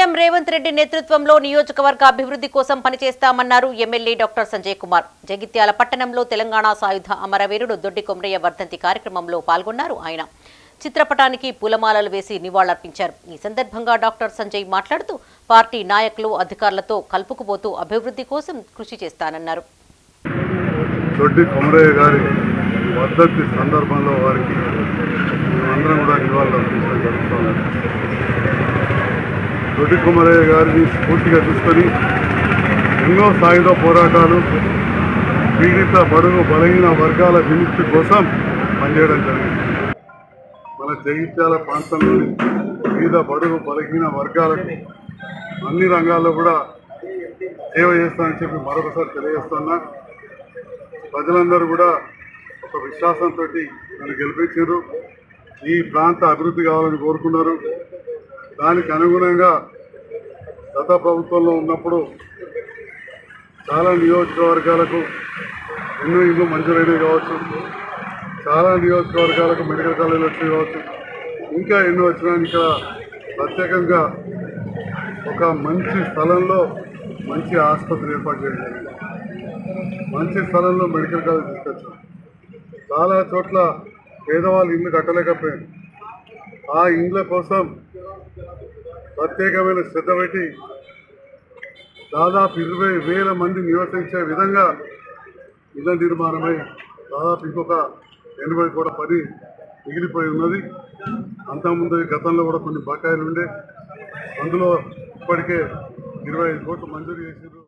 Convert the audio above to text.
CM Revanth Reddy నేతృత్వంలో నియోజకవర్గ అభివృద్ధి కోసం పనిచేస్తామన్నారు ఎమ్మెల్యే డాక్టర్ సంజయ్ కుమార్. జగిత్యాల పట్టణంలో తెలంగాణ సాయుధ అమరవీరుడు దొడ్డి కొమరయ్య వర్ధంతి కార్యక్రమంలో పాల్గొన్నారు ఆయన. చిత్రపటానికి పూలమాలలు వేసి నివాళులర్పించారు. ఈ సందర్భంగా డాక్టర్ సంజయ్ మాట్లాడుతూ పార్టీ నాయకులు అధికారులతో కలుపుకుపోతూ అభివృద్ధి కోసం కృషి చేస్తానన్నారు. దొడ్డి కొమరయ్య గారి వర్ధంతి సందర్భంలో వారికి అందరం కూడా నివాళులర్పించడం జరుగుతుంది. దొడ్డి కుమారయ్య గారిని స్ఫూర్తిగా చూసుకొని ఎన్నో సాయుధ పోరాటాలు పీడిత బడుగు బలహీన వర్గాల విముక్తి కోసం పనిచేయడం జరిగింది. మన జగిత్యాల ప్రాంతంలోని వివిధ బడుగు బలహీన వర్గాలకు అన్ని రంగాల్లో కూడా సేవ చేస్తానని చెప్పి మరొకసారి తెలియజేస్తున్నా. ప్రజలందరూ కూడా ఒక విశ్వాసంతో నన్ను గెలిపించారు. ఈ ప్రాంత అభివృద్ధి కావాలని కోరుకున్నారు. దానికి అనుగుణంగా గత ప్రభుత్వంలో ఉన్నప్పుడు చాలా నియోజకవర్గాలకు ఎన్నో ఇల్లు మంజూరైనవి కావచ్చు చాలా నియోజకవర్గాలకు మెడికల్ కాలేజీలు వచ్చినవి కావచ్చు ఇంకా ఎన్నో వచ్చినా ఇక్కడ ప్రత్యేకంగా ఒక మంచి స్థలంలో మంచి ఆసుపత్రి ఏర్పాటు చేయడం మంచి స్థలంలో మెడికల్ కాలేజ్ తీసుకొచ్చాం. చాలా చోట్ల పేదవాళ్ళు ఇల్లు కట్టలేకపోయారు. ఆ ఇండ్ల కోసం ప్రత్యేకమైన శ్రద్ధ పెట్టి దాదాపు ఇరవై వేల మంది నివసించే విధంగా ఇళ్ళ నిర్మాణమై దాదాపు ఇంకొక ఎనభై కూడా పని మిగిలిపోయి ఉన్నది. అంతకుముందు గతంలో కూడా కొన్ని బకాయిలు ఉండే అందులో ఇప్పటికే ఇరవై ఐదు కోట్లు మంజూరు చేసారు